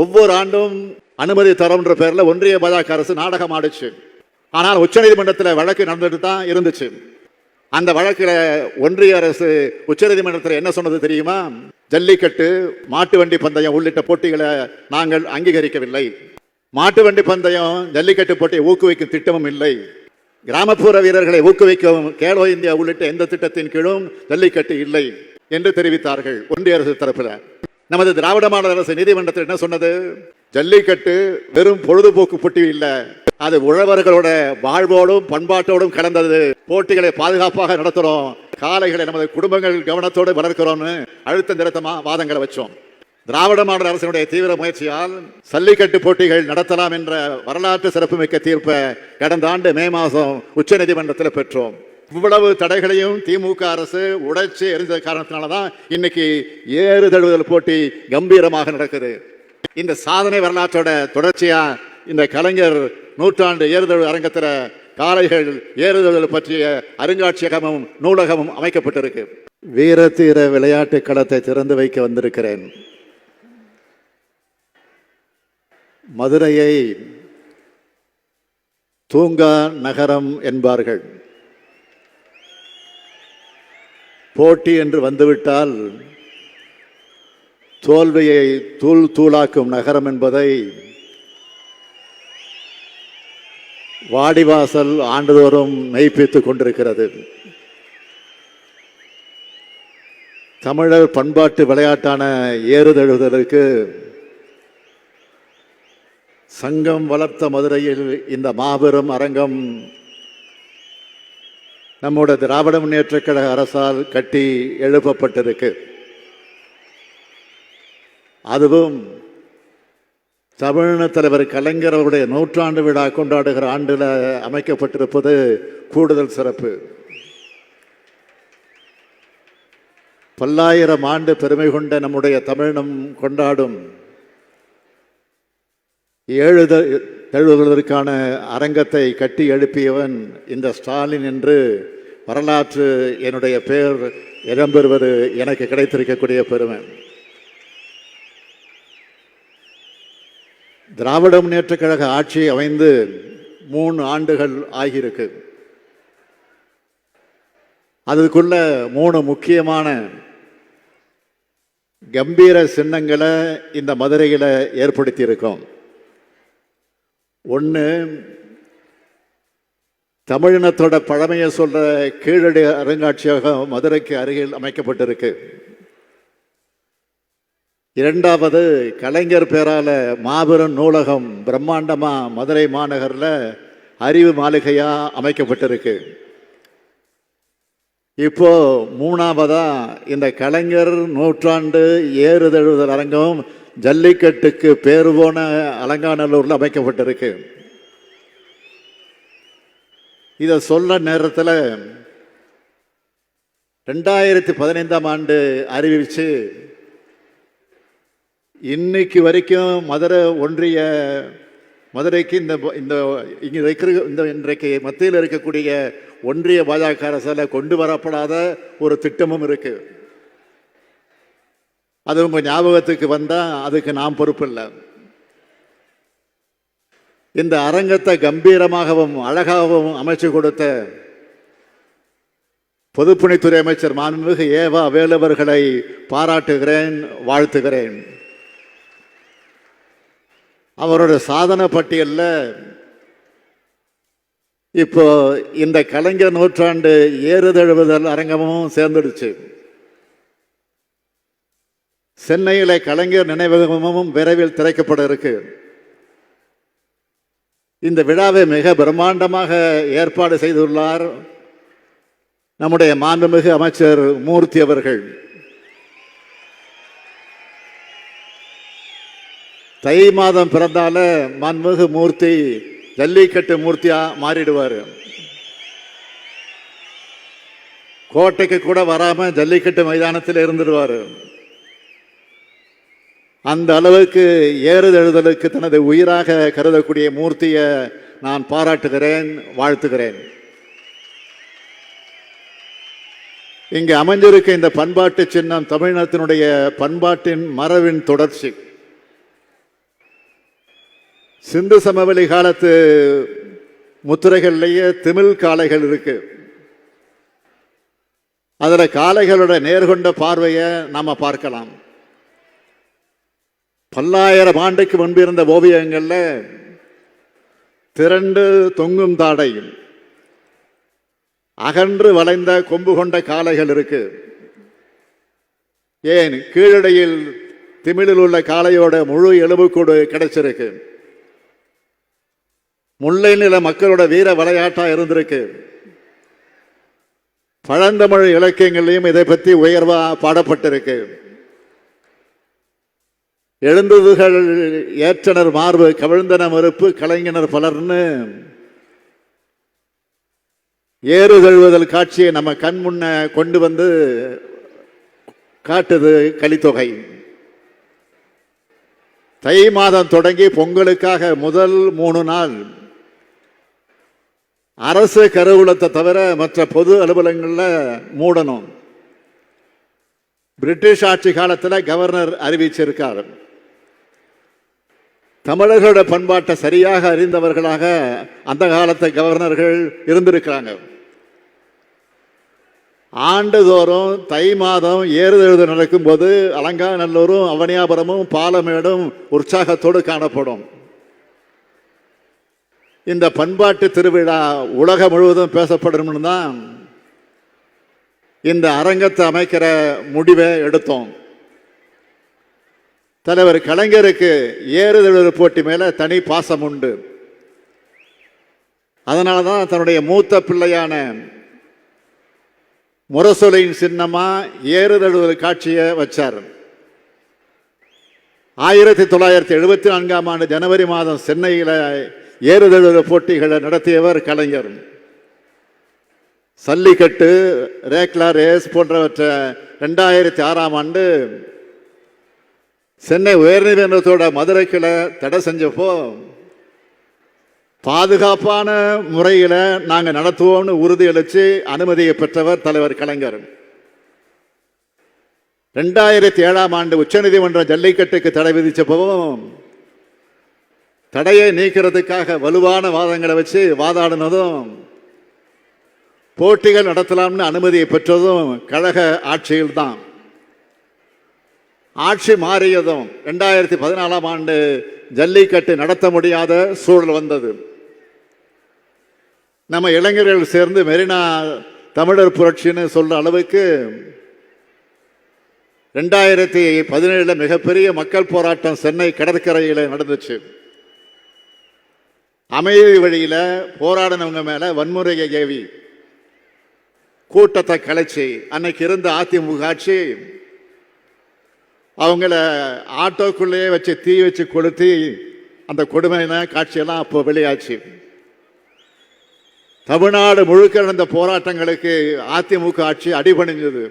ஒவ்வொரு ஆண்டும் அனுமதி தரோன்ற பேரில் ஒன்றிய பாஜக அரசு நாடகம் ஆடுச்சு. ஆனால் உச்சநீதிமன்றத்தில் வழக்கு நடந்துட்டு தான் இருந்துச்சு. அந்த வழக்கில் ஒன்றிய அரசு உச்சநீதிமன்றத்தில் என்ன சொன்னது தெரியுமா? ஜல்லிக்கட்டு மாட்டு வண்டி பந்தயம் உள்ளிட்ட போட்டிகளை நாங்கள் அங்கீகரிக்கவில்லை. மாட்டு வண்டி பந்தயம் ஜல்லிக்கட்டு போட்டியை ஊக்குவிக்கும் திட்டமும் இல்லை. கிராமப்புற வீரர்களை ஊக்குவிக்கவும் கேலோ இந்தியா உள்ளிட்ட எந்த திட்டத்தின் கீழும் ஜல்லிக்கட்டு இல்லை என்று தெரிவித்தார்கள் ஒன்றிய அரசு தரப்பில். நமது திராவிட மாடல் அரசு நீதிமன்றத்தில் என்ன சொன்னது? ஜல்லிக்கட்டு வெறும் பொழுதுபோக்கு போட்டி இல்லை. அது உழவர்களோட வாழ்வோடும் பண்பாட்டோடும் கலந்தது. போட்டிகளை பாதுகாப்பாக நடத்துறோம். காளைகளை நமது குடும்பங்கள் கவனத்தோடு வளர்க்கிறோம்னு அழுத்த நிறுத்தமா வாதங்களை வச்சோம். திராவிட மாடல் அரசினுடைய தீவிர முயற்சியால் சல்லிக்கட்டு போட்டிகள் நடத்தலாம் என்ற வரலாற்று சிறப்புமிக்க தீர்ப்பை கடந்த ஆண்டு மே மாதம் உச்சநீதிமன்றத்தில் பெற்றோம். இவ்வளவு தடைகளையும் திமுக அரசு உடைச்சு எரிந்த காரணத்தினால தான் இன்னைக்கு ஏறு தழுவுதல் போட்டி கம்பீரமாக நடக்குது. இந்த சாதனை வரலாற்றோட தொடர்ச்சியா இந்த கலைஞர் நூற்றாண்டு ஏறுதழு அரங்கத்தில் காளைகள் ஏறுதழுதல் பற்றிய அருங்காட்சியகமும் நூலகமும் அமைக்கப்பட்டிருக்கு. வீரத்தீர விளையாட்டு களத்தை திறந்து வைக்க வந்திருக்கிறேன். மதுரையை தூங்கா நகரம் என்பார்கள். போட்டி என்று வந்துவிட்டால் தோல்வியை தூள் தூளாக்கும் நகரம் என்பதை வாடிவாசல் ஆண்டுதோறும் மெய்ப்பித்துக் கொண்டிருக்கிறது. தமிழர் பண்பாட்டு விளையாட்டான ஏறுதழுதலுக்கு சங்கம் வளர்த்த மதுரையில் இந்த மாபெரும் அரங்கம் நம்மோட திராவிட முன்னேற்ற கழக அரசால் கட்டி எழுப்பப்பட்டிருக்கு. அதுவும் தமிழின தலைவர் கலைஞர் அவருடைய நூற்றாண்டு விழா கொண்டாடுகிற ஆண்டில் அமைக்கப்பட்டிருப்பது கூடுதல் சிறப்பு. பல்லாயிரம் ஆண்டு பெருமை கொண்ட நம்முடைய தமிழினம் கொண்டாடும் ஏழு தழுவுவதற்கான அரங்கத்தை கட்டி எழுப்பியவன் இந்த ஸ்டாலின் என்று வரலாற்று என்னுடைய பெயர் இடம்பெறுவது எனக்கு கிடைத்திருக்கக்கூடிய பெருமை. திராவிட முன்னேற்ற கழக ஆட்சி அமைந்து மூணு ஆண்டுகள் ஆகியிருக்கு. அதுக்குள்ள மூணு முக்கியமான கம்பீர சின்னங்களை இந்த மதுரையில் ஏற்படுத்தியிருக்கோம். ஒன்று தமிழினத்தோட பழமையை சொல்கிற கீழடி அருங்காட்சியகம் மதுரைக்கு அருகில் அமைக்கப்பட்டிருக்கு. இரண்டாவது கலைஞர் பேரால மாபெரும் நூலகம் பிரம்மாண்டமாக மதுரை மாநகரில் அறிவு மாளிகையாக அமைக்கப்பட்டிருக்கு. இப்போ மூணாவதாக இந்த கலைஞர் நூற்றாண்டு ஏறுதழுவுதல் அரங்கம் ஜல்லிக்கட்டுக்கு பேர் போன அலங்காநல்லூரில் அமைக்கப்பட்டிருக்கு. இதை சொல்ல நேரத்தில் ரெண்டாயிரத்தி பதினைந்தாம் ஆண்டு அறிவிச்சு இன்னைக்கு வரைக்கும் மதுரை ஒன்றிய மதுரைக்கு இந்த இந்த இங்கே இருக்கிற இந்த இன்றைக்கு மத்தியில் இருக்கக்கூடிய ஒன்றிய பாஜக அரசால் கொண்டு வரப்படாத ஒரு திட்டமும் இருக்குது அது உங்கள் ஞாபகத்துக்கு வந்தால் அதுக்கு நாம் பொறுப்பில்லை. இந்த அரங்கத்தை கம்பீரமாகவும் அழகாகவும் அமைச்சு கொடுத்த பொதுப்பணித்துறை அமைச்சர் மாண்புமிகு ஏவா வேலுவர்களை பாராட்டுகிறேன் வாழ்த்துகிறேன். அவரோட சாதனை பட்டியலில் இப்போ இந்த கலைஞர் நூற்றாண்டு ஏறுதழுவுதல் அரங்கமும் சேர்ந்துடுச்சு. சென்னையில கலைஞர் நினைவகமும் விரைவில் திறக்கப்பட இருக்கு. இந்த விழாவை மிக பிரம்மாண்டமாக ஏற்பாடு செய்துள்ளார் நம்முடைய மாண்புமிகு அமைச்சர் மூர்த்தி அவர்கள். தை மாதம் பிறந்தால மாண்புமிகு மூர்த்தி ஜல்லிக்கட்டு மூர்த்தியா மாறிடுவார். கோட்டைக்கு கூட வராம ஜல்லிக்கட்டு மைதானத்தில் இருந்துடுவார். அந்த அளவுக்கு ஏறுதழுதலுக்கு தனது உயிராக கருதக்கூடிய மூர்த்தியை நான் பாராட்டுகிறேன் வாழ்த்துகிறேன். இங்கு அமைஞ்சிருக்க இந்த பண்பாட்டு சின்னம் தமிழினத்தினுடைய பண்பாட்டின் மரபின் தொடர்ச்சி. சிந்து சமவெளி காலத்து முத்திரைகள்லேயே திமிழ் காளைகள் இருக்கு. அதில் காளைகளோட நேர்கொண்ட பார்வையை நாம் பார்க்கலாம். பல்லாயிரம் ஆண்டுக்கு முன்பு இருந்த ஓவியங்களில் திரண்டு தொங்கும் தாடையும் அகன்று வளைந்த கொம்பு கொண்ட காளைகள் இருக்கு. ஏன்? கீழடையில் திமிழில் உள்ள காளையோட முழு எலும்புக்கூடு கிடைச்சிருக்கு. முல்லை நில மக்களோட வீர விளையாட்டா இருந்திருக்கு. பழந்தமிழ் இலக்கியங்களையும் இதை பற்றி உயர்வா பாடப்பட்டிருக்கு. எழுந்ததுகள் ஏற்றனர் மார்பு கவிழ்ந்தன மறுப்பு கலைஞனர் பலர்னு. ஏறு தழுவுதல் காட்சியை நம்ம கண் முன்ன கொண்டு வந்து காட்டுது கலித்தொகை. தை மாதம் தொடங்கி பொங்கலுக்காக முதல் மூணு நாள். அரசு கருவூலத்தை தவிர மற்ற பொது அலுவலகங்களில் மூடணும். பிரிட்டிஷ் ஆட்சி காலத்தில் கவர்னர் அறிவிச்சிருக்கார். தமிழர்களோட பண்பாட்டை சரியாக அறிந்தவர்களாக அந்த காலத்து கவர்னர்கள் இருந்திருக்கிறாங்க. ஆண்டுதோறும் தை மாதம் ஏறுதழுது நடக்கும்போது அலங்காநல்லூரும் அவனியாபுரமும் பாலமேடும் உற்சாகத்தோடு காணப்படும். இந்த பண்பாட்டு திருவிழா உலகம் முழுவதும் பேசப்படணும்னு தான் இந்த அரங்கத்தை அமைக்கிற முடிவை எடுத்தோம். தலைவர் கலைஞருக்கு ஏறுதழுவு போட்டி மேலே தனி பாசம் உண்டு. அதனால தான் தன்னுடைய மூத்த பிள்ளையான முரசொலையின் சின்னமா ஏறுதழுவது காட்சியை வச்சார். ஆயிரத்தி தொள்ளாயிரத்தி எழுபத்தி நான்காம் ஆண்டு ஜனவரி மாதம் சென்னையில் ஏறுதழுவு போட்டிகளை நடத்தியவர் கலைஞர். சல்லிக்கட்டு ரேக்லா ரேஸ் போன்றவற்றை ரெண்டாயிரத்தி ஆறாம் ஆண்டு சென்னை உயர்நீதிமன்றத்தோட மதுரை கிளை தடை செஞ்சப்போ பாதுகாப்பான முறையில் நாங்கள் நடத்துவோம்னு உறுதியளித்து அனுமதியை பெற்றவர் தலைவர் கலைஞர். ரெண்டாயிரத்தி ஏழாம் ஆண்டு உச்சநீதிமன்றம் ஜல்லிக்கட்டுக்கு தடை விதித்தப்பவும் தடையை நீக்கிறதுக்காக வலுவான வாதங்களை வச்சு வாதாடினதும் போட்டிகள் நடத்தலாம்னு அனுமதியை பெற்றதும் கழக ஆட்சியில்தான். ஆட்சி மாறியதும் ரெண்டாயிரத்தி பதினாலாம் ஆண்டு ஜல்லிக்கட்டு நடத்த முடியாத சூழல் வந்தது. நம்ம இளைஞர்கள் சேர்ந்து மெரினா தமிழர் புரட்சின்னு சொல்ற அளவுக்கு ரெண்டாயிரத்தி பதினேழுல மிகப்பெரிய மக்கள் போராட்டம் சென்னை கடற்கரையில் நடந்துச்சு. அமைதி வழியில் போராடினவங்க மேல வன்முறையை ஏவி கூட்டத்தை கலைச்சி அன்னைக்கு இருந்த அதிமுக ஆட்சி அவங்கள ஆட்டோக்குள்ளேயே வச்சு தீ வச்சு கொளுத்தி அந்த கொடுமையான காட்சியெல்லாம் அப்போ வெளியாச்சு. தமிழ்நாடு முழுக்க நடந்த போராட்டங்களுக்கு அதிமுக ஆட்சி அடிபணிஞ்சது.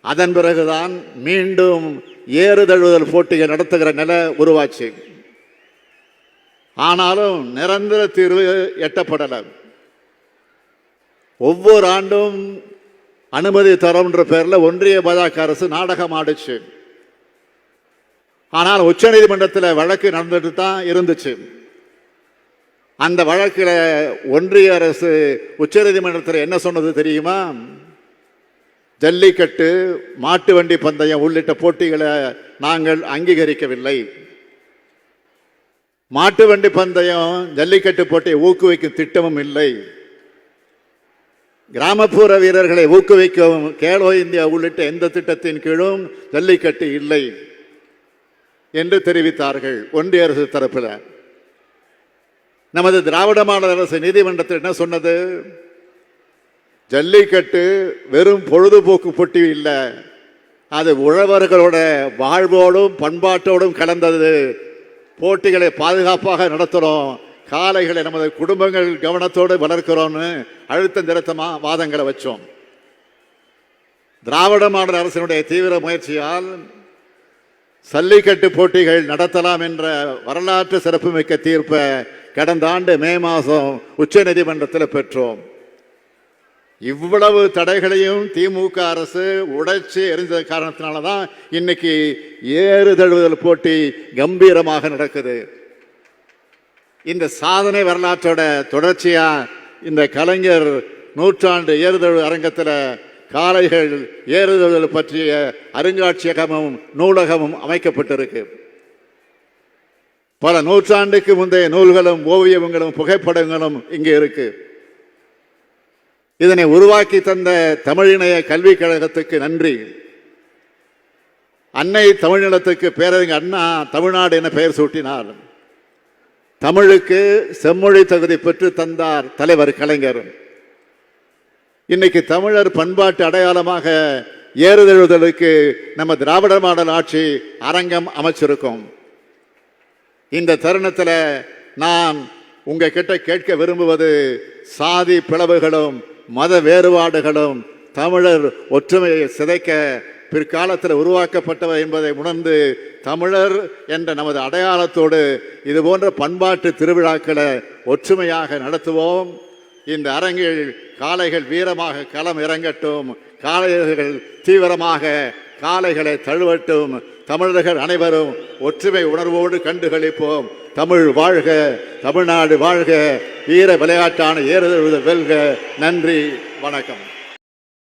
அதன் பிறகுதான் மீண்டும் ஏறுதழுவுதல் போட்டியை நடத்துகிற நிலை உருவாச்சு. ஆனாலும் நிரந்தர தீர்வு எட்டப்படலை. ஒவ்வொரு ஆண்டும் அனுமதி தரோம்ன்ற பேரில் ஒன்றிய பாஜக அரசு நாடகம் ஆடுச்சு. ஆனால் உச்சநீதிமன்றத்தில் வழக்கு நடந்துட்டு தான் இருந்துச்சு. அந்த வழக்கில் ஒன்றிய அரசு உச்சநீதிமன்றத்தில் என்ன சொன்னது தெரியுமா? ஜல்லிக்கட்டு மாட்டு வண்டி பந்தயம் உள்ளிட்ட போட்டிகளை நாங்கள் அங்கீகரிக்கவில்லை. மாட்டு வண்டி பந்தயம் ஜல்லிக்கட்டு போட்டியை ஊக்குவிக்கும் திட்டமும் இல்லை. கிராமப்புற வீரர்களை ஊக்குவிக்கவும் கேலோ இந்தியா உள்ளிட்ட எந்த திட்டத்தின் கீழும் ஜல்லிக்கட்டு இல்லை என்று தெரிவித்தார்கள் ஒன்றிய அரசு தரப்பில். நமது திராவிட மாநில அரசு நீதிமன்றத்தில் என்ன சொன்னது? ஜல்லிக்கட்டு வெறும் பொழுதுபோக்கு போட்டி இல்லை. அது உழவர்களோட வாழ்வோடும் பண்பாட்டோடும் கலந்தது. போட்டிகளை பாதுகாப்பாக நடத்துகிறோம் காளைகளை நமது குடும்பங்கள் கவனத்தோடு வளர்க்கிறோம்னு அழுத்தம் திருத்தமாக வாதங்களை வச்சோம். திராவிட மாடல் அரசினுடைய தீவிர முயற்சியால் சல்லிக்கட்டு போட்டிகள் நடத்தலாம் என்ற வரலாற்று சிறப்புமிக்க தீர்ப்பை கடந்த ஆண்டு மே மாதம் உச்ச நீதிமன்றத்தில் பெற்றோம். இவ்வளவு தடைகளையும் திமுக அரசு உடைச்சு எரிஞ்ச காரணத்தினால தான் இன்னைக்கு ஏறு தழுவுதல் போட்டி கம்பீரமாக நடக்குது. இந்த சாதனை வரலாற்றோட தொடர்ச்சியா இந்த கலைஞர் நூற்றாண்டு ஏறுதழு அரங்கத்தில் காலைகள் ஏறுதழு பற்றிய அருங்காட்சியகமும் நூலகமும் அமைக்கப்பட்டிருக்கு. பல நூற்றாண்டுக்கு முந்தைய நூல்களும் ஓவியங்களும் புகைப்படங்களும் இங்கே இருக்கு. இதனை உருவாக்கி தந்த தமிழிணைய கல்விக் கழகத்துக்கு நன்றி. அன்னை தமிழ்நிலத்துக்கு பேரறிஞர் அண்ணா தமிழ்நாடு என பெயர் சூட்டினார். தமிழுக்கு செம்மொழி தகுதி பெற்று தந்தார் தலைவர் கலைஞர். இன்னைக்கு தமிழர் பண்பாட்டு அடையாளமாக ஏறுதழுதலுக்கு நம்ம திராவிட மாடல் ஆட்சி அரங்கம் அமைச்சிருக்கோம். இந்த தருணத்தில் நான் உங்க கிட்ட கேட்க விரும்புவது சாதி பிளவுகளும் மத வேறுபாடுகளும் தமிழர் ஒற்றுமையை சிதைக்க பிற்காலத்தில் உருவாக்கப்பட்டவை என்பதை உணர்ந்து தமிழர் என்ற நமது அடையாளத்தோடு இது போன்ற பண்பாட்டு திருவிழாக்களை ஒற்றுமையாக நடத்துவோம். இந்த அரங்கில் காளைகள் வீரமாக களம் இறங்கட்டும் காளையர்கள் தீவிரமாக காளைகளை தழுவட்டும் தமிழர்கள் அனைவரும் ஒற்றுமை உணர்வோடு கண்டுகளிப்போம். தமிழ் வாழ்க தமிழ்நாடு வாழ்க வீர விளையாட்டான ஏறுதல் வெல்க. நன்றி வணக்கம்.